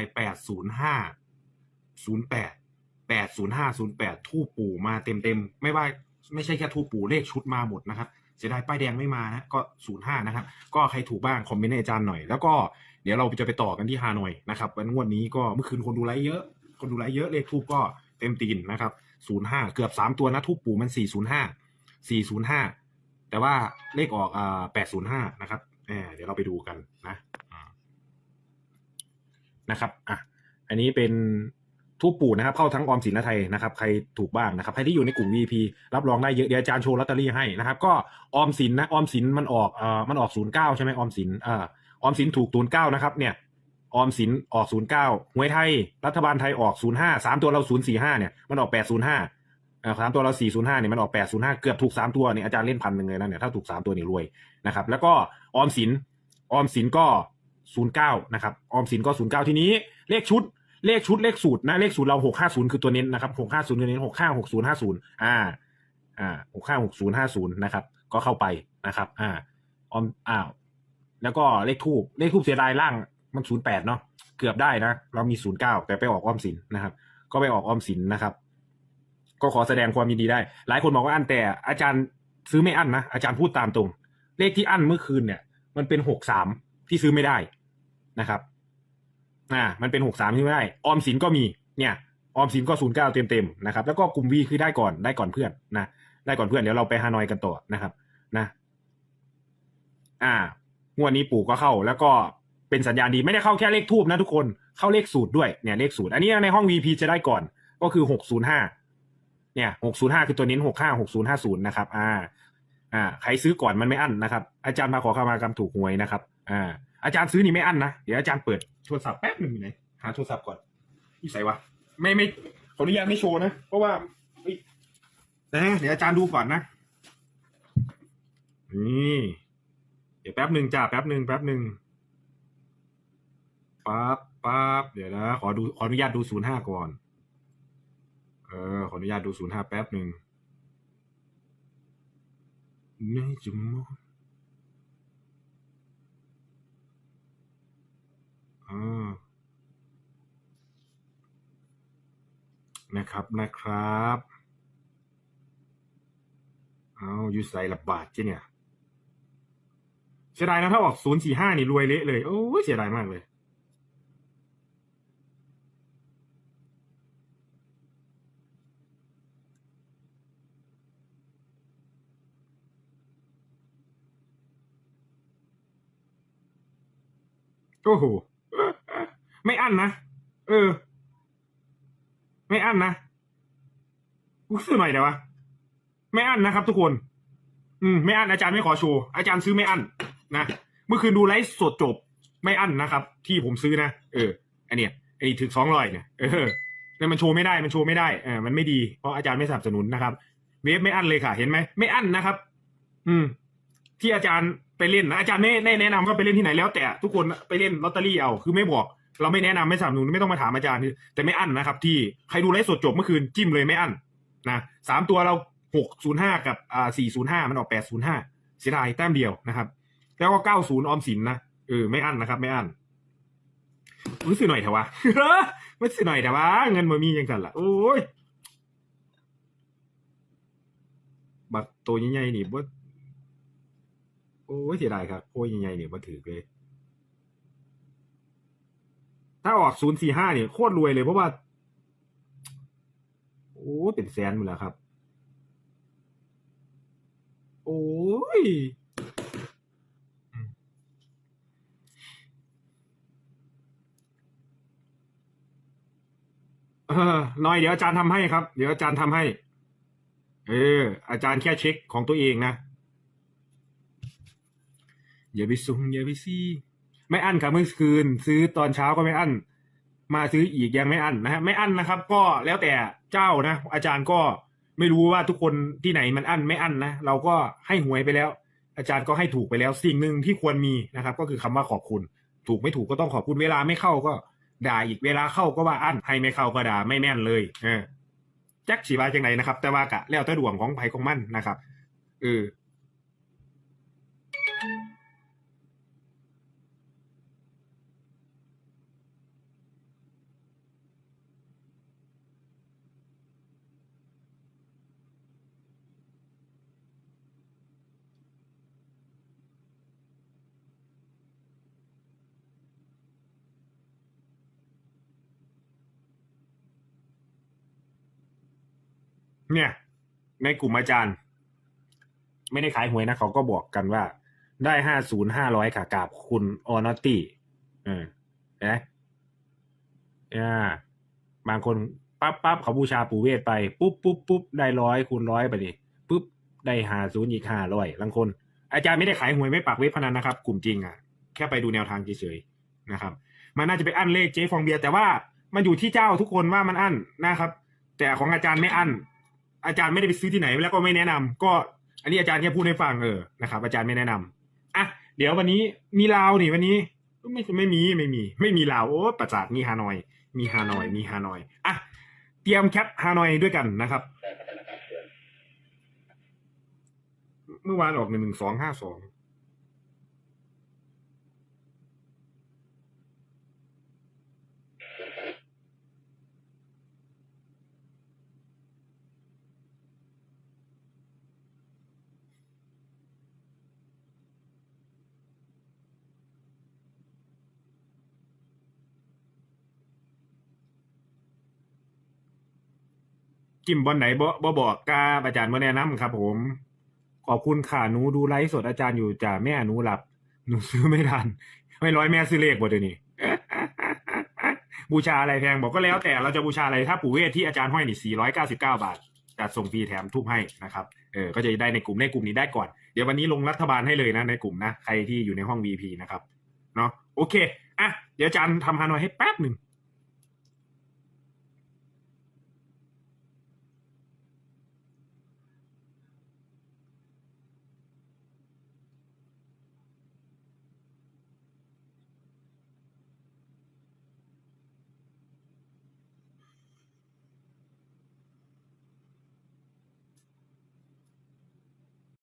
ยแปดศูนย์ห้าศูนย์แปดแปดศูนย์ห้าศูนย์แปดทูปปู่มาเต็มเต็มๆไม่ว่าไม่ใช่แค่ทูปปู่เลขชุดมาหมดนะครับเสียดายป้ายแดงไม่มานะก็ศูนย์ห้านะครับ ก็ใครถูกบ้างคอมเมนต์ให้อาจารย์หน่อย แล้วก็เดี๋ยวเราจะไปต่อกันที่ฮานอยนะครับวันงวดนี้ก็เมื่อคืนคนดูไลฟ์เยอะ คนดูไลฟ์เยอะเลขทูปก็เต็มตีนนะครับศูนย์ห้าเกือบสามตัวนะทูปปู่มันสี่ศูนย์ห้าสี่ศูนย์ห้าแต่ว่าเลขออกอ่าแปดศูนย์ห้านะครับเดี๋ยวเราไปดูกันนะ นะครับอะอันนี้เป็นทูปปู่นะครับเข้าทั้งออมสินและไทยนะครับใครถูกบ้างนะครับใครที่อยู่ในกลุ่ม VP รับรองได้เยอะเดี๋ยวอาจารย์โชว์ลอตเตอรี่ให้นะครับ ก็ออมสินนะออมสินมันออกเอ่อมันออกศูนย์เก้าใช่ไหมออมสินอ่าออมสินถูกศูนย์เก้านะครับเนี่ยออมสินออกศูนย์เก้าหวยไทย รัฐบาลไทยออกศูนย์ห้าสามตัวเราศูนย์สี่ห้าเนี่ยมันออกแปดศูนย์ห้าอ่าสามตัวเราสี่ศูนย์ห้าเนี่ยมันออกแปดศูนย์ห้าเกือบถูกสามตัวเนี่ยอาจารย์เล่นพันหนึ่งเลยนะเนี่ยถ้าถูกสามตัวนี่รวยนะครับแล้วก็ออมสินออมสินก็ ศูนะครับออมสินก็ศูนย์เก้าทีนี้เลขชุดเลขชุดเลขสูตรนะเลขสูตรเราหกห้าศูนย์คือตัวเน้นนะครับหกห้าศูนย์คือเน้นหกห้าหกศูนย์ห้าศูนย์อ่าอ่าหกห้าหกศูนย์ห้าศูนย์นะครับก็เข้าไปนะครับ อ่าออมอ้าวแล้วก็เลขทูบเลขทูบเสียดายล่างมันศูนย์แปดเนาะเกือบได้นะ เรามีศูนย์เก้าแต่ไปออกออมสินนะครับ ก็ไปออกออมสินนะครับ ก็ขอแสดงความยินดีได้ หลายคนบอกว่าอันแต่อาจารย์ซื้อไม่อั้นนะอาจารย์พูดตามตรง เลขที่อั้นเมื่อคืนเนี่ย มันเป็นหกสามที่ซื้อไม่ได้ นะครับอ่ามันเป็นหกสามที่ไม่ได้ออมสินก็มีเนี่ยออมสินก็ศูนย์เก้าเต็มเต็มนะครับแล้วก็กลุ่มวีคือได้ก่อนได้ก่อนเพื่อนนะได้ก่อนเพื่อนเดี๋ยวเราไปฮานอยกันต่อนะครับนะ อ่างวดนี้ปู่ก็เข้า แล้วก็เป็นสัญญาณดีไม่ได้เข้าแค่เลขทูบนะทุกคนเข้าเลขสูตรด้วยเนี่ยเลขสูตรอันนี้ในห้อง VP จะได้ก่อนก็คือหกศูนย์ห้าเนี่ยหกศูนย์ห้าคือตัวเน้นหกห้าหกศูนย์ห้าศูนย์นะครับ อ่า อ่า ใครซื้อก่อนมันไม่อั้นนะครับ อาจารย์มาขอเข้ามากรรมถูกหวยนะครับ อ่า อาจารย์ซื้อนี่ไม่อั้นนะ เดี๋ยวอาจารย์เปิดโทรศัพท์แป๊บหนึ่งอยู่ไหนหาโทรศัพท์ก่อนนี่ใส่วะไม่ไม่ขออนุญาตไม่โชว์นะ เพราะว่าเฮ้ยนะเดี๋ยวอาจารย์ดูก่อนนะนี่เดี๋ยวแป๊บหนึ่งจ้าแป๊บหนึ่งแป๊บหนึ่งปั๊บปั๊บเดี๋ยวนะขอดูขออนุญาตดูศูนย์ห้าก่อน เออ ขออนุญาตดูศูนย์ห้าแป๊บหนึ่งไม่จุมออ่า นะครับนะครับเอาอยู่ใส่ระบาดจ้เนี่ยเสียดายนะถ้าออกศูนย์สี่ห้านี่รวยเละเลยโอ้ยเสียดายมากเลยโอ้โห ไม่อั้นนะ เออ ไม่อั้นนะกูซื้อหน่อยเดี๋ยววะ ไม่อั้นนะครับ ทุกคน อืม ไม่อั้นอาจารย์ไม่ขอโชว์ อาจารย์ซื้อไม่อั้นนะ เมื่อคืนดูไลฟ์สดจบ ไม่อั้นนะครับ ที่ผมซื้อนะ เออ อันเนี้ยไอ้ถึงสองร้อยเนี่ย เออแต่มันโชว์ไม่ได้ มันโชว์ไม่ได้เออมันไม่ดี เพราะอาจารย์ไม่สนับสนุนนะครับ เวฟไม่อั้นเลยค่ะ เห็นไหม ไม่อั้นนะครับ อืม ที่อาจารย์ไปเล่นนะ อาจารย์ไม่ไม่แนะนำว่าไปเล่นที่ไหนแล้วแต่ทุกคนไปเล่นลอตเตอรี่เอา คือไม่บอก เราไม่แนะนำไม่สนับสนุนไม่ต้องมาถามอาจารย์แต่ไม่อั้นนะครับ ที่ใครดูไลฟ์สดจบเมื่อคืนจิ้มเลยไม่อั้นนะสามตัวเราหกศูนย์ห้ากับอ่าสี่ศูนย์ห้ามันออกแปดศูนย์ห้าเสียดายแต้มเดียวนะครับ แล้วก็เก้าศูนย์ออมสินนะเออไม่อั้นนะครับ ไม่อั้นรู้สึกหน่อยเถอะวะไม่สึกหน่อยแต่ว่า เงินมันมียังกันล่ะ โอ้ยบัตรตัวใหญ่ๆนี่บ่โอ้ยเสียดายครับโอ้ยใหญ่ๆนี่บ่ถือเลย ถ้าออกศูนย์สี่ห้าเนี่ยโคตรรวยเลยเพราะว่า โอ้เป็นแสนหมดแล้วครับ โอ้ยเออหน่อยเดี๋ยวอาจารย์ทำให้ครับ เดี๋ยวอาจารย์ทำให้ เออ อาจารย์แค่เช็คของตัวเองนะอย่าไปซุงอย่าไปซี่ ไม่อั้นครับเมื่อคืน ซื้อตอนเช้าก็ไม่อั้น มาซื้ออีกยังไม่อั้นนะฮะไม่อั้นนะครับ ก็แล้วแต่เจ้านะ อาจารย์ก็ไม่รู้ว่าทุกคนที่ไหนมันอั้นไม่อั้นนะเราก็ให้หวยไปแล้ว อาจารย์ก็ให้ถูกไปแล้วสิ่งหนึ่งที่ควรมีนะครับ ก็คือคำว่าขอบคุณ ถูกไม่ถูกก็ต้องขอบคุณเวลาไม่เข้าก็ด่าอีกเวลาเข้าก็ว่าอั้นให้ไม่เข้าก็ด่าไม่แม่นเลยเออแจ็คสีบาจังไหนนะครับ แต่ว่ากะแล้วแต่ดวงของไผของมันนะครับเออ เนี่ย ในกลุ่มอาจารย์ ไม่ได้ขายหวยนะเขาก็บอกกันว่า ได้ห้าศูนย์ห้าร้อยค่ะกับคุณออนอตตี้เออเนะอ่าบางคนปั๊บปั๊บเขาบูชาปู่เวทไปปุ๊บปุ๊บปุ๊บได้ร้อยคูณร้อยไปดิปุ๊บได้หาศูนย์อีกห้าร้อยบางคน อาจารย์ไม่ได้ขายหวยไม่ปักเว็บพนันนะครับ กลุ่มจริงอะ แค่ไปดูแนวทางเฉยๆนะครับ มันน่าจะไปอั้นเลขเจ๊ฟองเบียร์แต่ว่ามันอยู่ที่เจ้าทุกคนว่ามันอั้นนะครับ แต่ของอาจารย์ไม่อั้น อาจารย์ไม่ได้ไปซื้อที่ไหนแล้วก็ไม่แนะนำก็อันนี้อาจารย์แค่พูดให้ฟังเออนะครับอาจารย์ไม่แนะนำอะเดี๋ยววันนี้มีลาวนี่วันนี้ไม่ไม่มีไม่มี ไม่มีลาวโอ้ประสาทมีฮานอย มีฮานอย มีฮานอยอะเตรียมแคปฮานอยด้วยกันนะครับ เมื่อวานออกหนึ่งหนึ่งสองห้าสอง จิ้มบอลไหนบ่บ่บอกกาอาจารย์บ่แนะนำครับ ผม ขอบคุณค่ะหนูดูไลฟ์สดอาจารย์อยู่จ้ะแม่หนูหลับหนูซื้อไม่ทัน ไม่ร้อยแม่ซื้อเลขบ่เดี๋ยวนี้บูชาอะไรแพงบอกก็แล้วแต่เราจะบูชาอะไรถ้าปู่เวทที่อาจารย์ห้อยนี่ 499 บาทจัดส่งฟรีแถมทุบให้นะครับ เออ ก็จะได้ในกลุ่มในกลุ่มนี้ได้ก่อน เดี๋ยววันนี้ลงรัฐบาลให้เลยนะในกลุ่มนะ ใครที่อยู่ในห้อง VP นะครับ เนาะ โอเค อะ เดี๋ยวอาจารย์ทำฮานอยให้แป๊บหนึ่ง